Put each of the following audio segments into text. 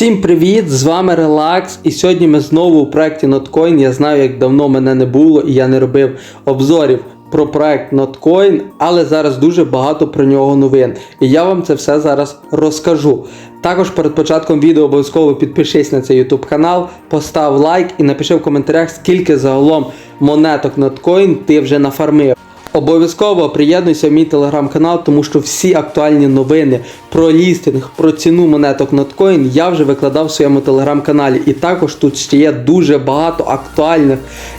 Всім привіт! З вами Relax. І сьогодні ми знову у проєкті Notcoin. Я знаю, як давно мене не було, і я не робив обзорів про проект Notcoin, але зараз дуже багато про нього новин. І я вам це все зараз розкажу. Також перед початком відео обов'язково підпишись на цей YouTube канал, постав лайк і напиши в коментарях, скільки загалом монеток Notcoin ти вже нафармив. Обов'язково приєднуйся в мій телеграм-канал, тому що всі актуальні новини про лістинг, про ціну монеток Notcoin я вже викладав в своєму телеграм-каналі. І також тут ще є дуже багато актуальних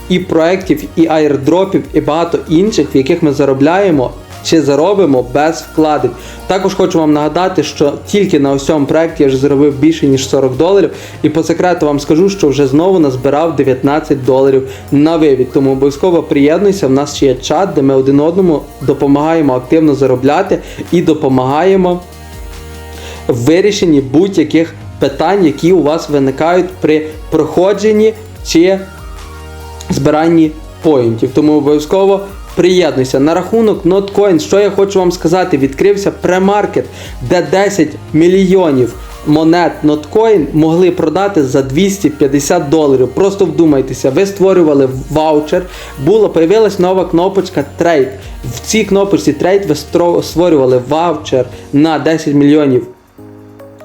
і проєктів, і айрдропів, і багато інших, в яких ми заробляємо. Чи заробимо без вкладень. Також хочу вам нагадати, що тільки на ось цьому проєкті я вже заробив більше ніж 40 доларів. І по секрету вам скажу, що вже знову назбирав 19 доларів на вивід. Тому обов'язково приєднуйся. В нас ще є чат, де ми один одному допомагаємо активно заробляти і допомагаємо в вирішенні будь-яких питань, які у вас виникають при проходженні чи збиранні поінтів. Тому обов'язково приєднуйся. На рахунок NotCoin, що я хочу вам сказати, відкрився премаркет, де 10 мільйонів монет NotCoin могли продати за 250 доларів. Просто вдумайтеся, ви створювали ваучер, була появилась нова кнопочка Trade. В цій кнопочці Trade ви створювали ваучер на 10 мільйонів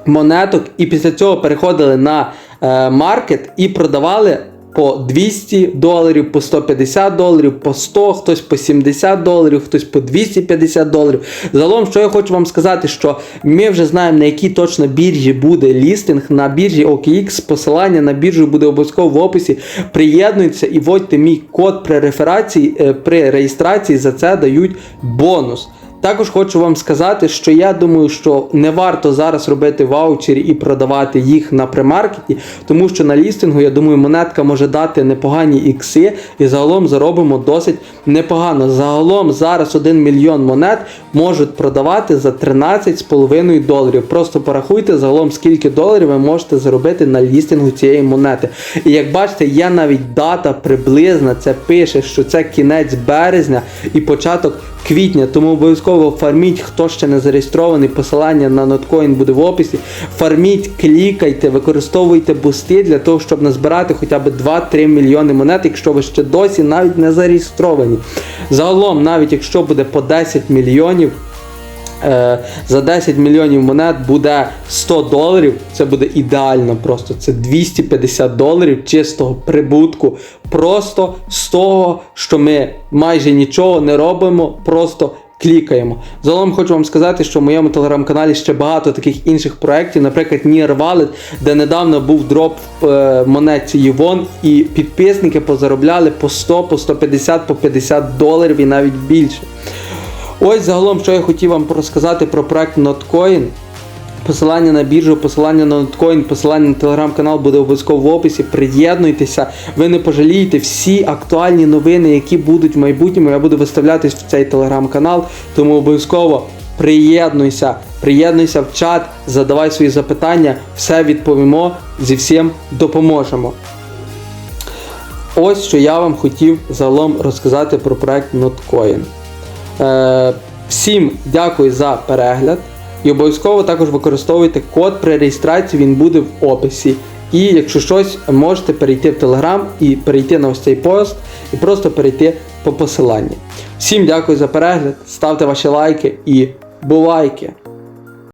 монеток, і після цього переходили на е, маркет і продавали по 200 доларів, по 150 доларів, по 100, хтось по 70 доларів, хтось по 250 доларів. Загалом, що я хочу вам сказати, що ми вже знаємо, на якій точно біржі буде лістинг. На біржі OKX, посилання на біржу буде обов'язково в описі. Приєднуйтеся і вводьте мій код при реферації, е, при реєстрації, за це дають бонус. Також хочу вам сказати, що я думаю, що не варто зараз робити ваучері і продавати їх на премаркеті, тому що на лістингу, я думаю, монетка може дати непогані ікси і загалом заробимо досить непогано. Загалом зараз 1 мільйон монет можуть продавати за 13,5 доларів. Просто порахуйте загалом, скільки доларів ви можете заробити на лістингу цієї монети. І як бачите, є навіть дата приблизна, це пише, що це кінець березня і початок квітня. Тому обов'язково фарміть, хто ще не зареєстрований, посилання на Notcoin буде в описі. Фарміть, клікайте, використовуйте бусти для того, щоб назбирати хоча б 2-3 мільйони монет, якщо ви ще досі навіть не зареєстровані. Загалом, навіть якщо буде по 10 мільйонів. Е, за 10 мільйонів монет буде 100 доларів. Це буде ідеально просто. Це 250 доларів чистого прибутку. Просто з того, що ми майже нічого не робимо, просто клікаємо. Загалом хочу вам сказати, що в моєму телеграм-каналі ще багато таких інших проєктів, наприклад, Near Wallet, де недавно був дроп в е, монетці Євон, і підписники позаробляли по 100, по 150, по 50 доларів і навіть більше. Ось загалом, що я хотів вам розказати про проект Notcoin. Посилання на біржу, посилання на Notcoin, посилання на телеграм-канал буде обов'язково в описі. Приєднуйтеся, ви не пожалієте всі актуальні новини, які будуть в майбутньому. Я буду виставлятись в цей телеграм-канал, тому обов'язково приєднуйся, приєднуйся в чат, задавай свої запитання, все відповімо, зі всім допоможемо. Ось що я вам хотів загалом розказати про проект Notcoin. Е, всім дякую за перегляд. І обов'язково також використовуйте код при реєстрації, він буде в описі. І якщо щось, можете перейти в Telegram і перейти на ось цей пост і просто перейти по посиланні. Всім дякую за перегляд, ставте ваші лайки і бувайки!